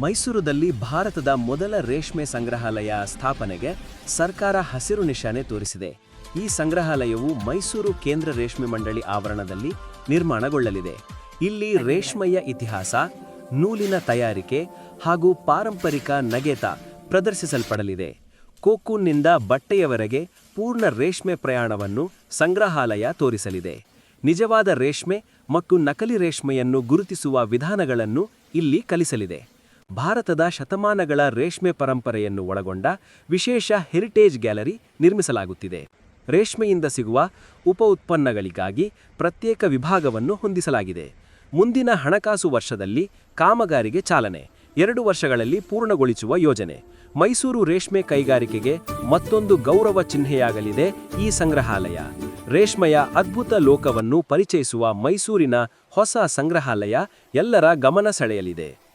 ಮೈಸೂರುದಲ್ಲಿ ಭಾರತದ ಮೊದಲ ರೇಷ್ಮೆ ಸಂಗ್ರಹಾಲಯ ಸ್ಥಾಪನೆಗೆ ಸರ್ಕಾರ ಹಸಿರು ನಿಶಾನೆ ತೋರಿಸಿದೆ. ಈ ಸಂಗ್ರಹಾಲಯವು ಮೈಸೂರು ಕೇಂದ್ರ ರೇಷ್ಮೆ ಮಂಡಳಿ ಆವರಣದಲ್ಲಿ ನಿರ್ಮಾಣಗೊಳ್ಳಲಿದೆ. ಇಲ್ಲಿ ರೇಷ್ಮೆಯ ಇತಿಹಾಸ, ನೂಲಿನ ತಯಾರಿಕೆ ಹಾಗೂ ಪಾರಂಪರಿಕ ನಗೆತ ಪ್ರದರ್ಶಿಸಲ್ಪಡಲಿದೆ. ಕೋಕೂನ್ನಿಂದ ಬಟ್ಟೆಯವರೆಗೆ ಪೂರ್ಣ ರೇಷ್ಮೆ ಪ್ರಯಾಣವನ್ನು ಸಂಗ್ರಹಾಲಯ ತೋರಿಸಲಿದೆ. ನಿಜವಾದ ರೇಷ್ಮೆ ಮತ್ತು ನಕಲಿ ರೇಷ್ಮೆಯನ್ನು ಗುರುತಿಸುವ ವಿಧಾನಗಳನ್ನು ಇಲ್ಲಿ ಕಲಿಸಲಿದೆ. ಭಾರತದ ಶತಮಾನಗಳ ರೇಷ್ಮೆ ಪರಂಪರೆಯನ್ನು ಒಳಗೊಂಡ ವಿಶೇಷ ಹೆರಿಟೇಜ್ ಗ್ಯಾಲರಿ ನಿರ್ಮಿಸಲಾಗುತ್ತಿದೆ. ರೇಷ್ಮೆಯಿಂದ ಸಿಗುವ ಉಪ ಉತ್ಪನ್ನಗಳಿಗಾಗಿ ಪ್ರತ್ಯೇಕ ವಿಭಾಗವನ್ನು ಹೊಂದಿಸಲಾಗಿದೆ. ಮುಂದಿನ ಹಣಕಾಸು ವರ್ಷದಲ್ಲಿ ಕಾಮಗಾರಿಗೆ ಚಾಲನೆ, ಎರಡು ವರ್ಷಗಳಲ್ಲಿ ಪೂರ್ಣಗೊಳಿಸುವ ಯೋಜನೆ. ಮೈಸೂರು ರೇಷ್ಮೆ ಕೈಗಾರಿಕೆಗೆ ಮತ್ತೊಂದು ಗೌರವ ಚಿಹ್ನೆಯಾಗಲಿದೆ ಈ ಸಂಗ್ರಹಾಲಯ. ರೇಷ್ಮೆಯ ಅದ್ಭುತ ಲೋಕವನ್ನು ಪರಿಚಯಿಸುವ ಮೈಸೂರಿನ ಹೊಸ ಸಂಗ್ರಹಾಲಯ ಎಲ್ಲರ ಗಮನ ಸೆಳೆಯಲಿದೆ.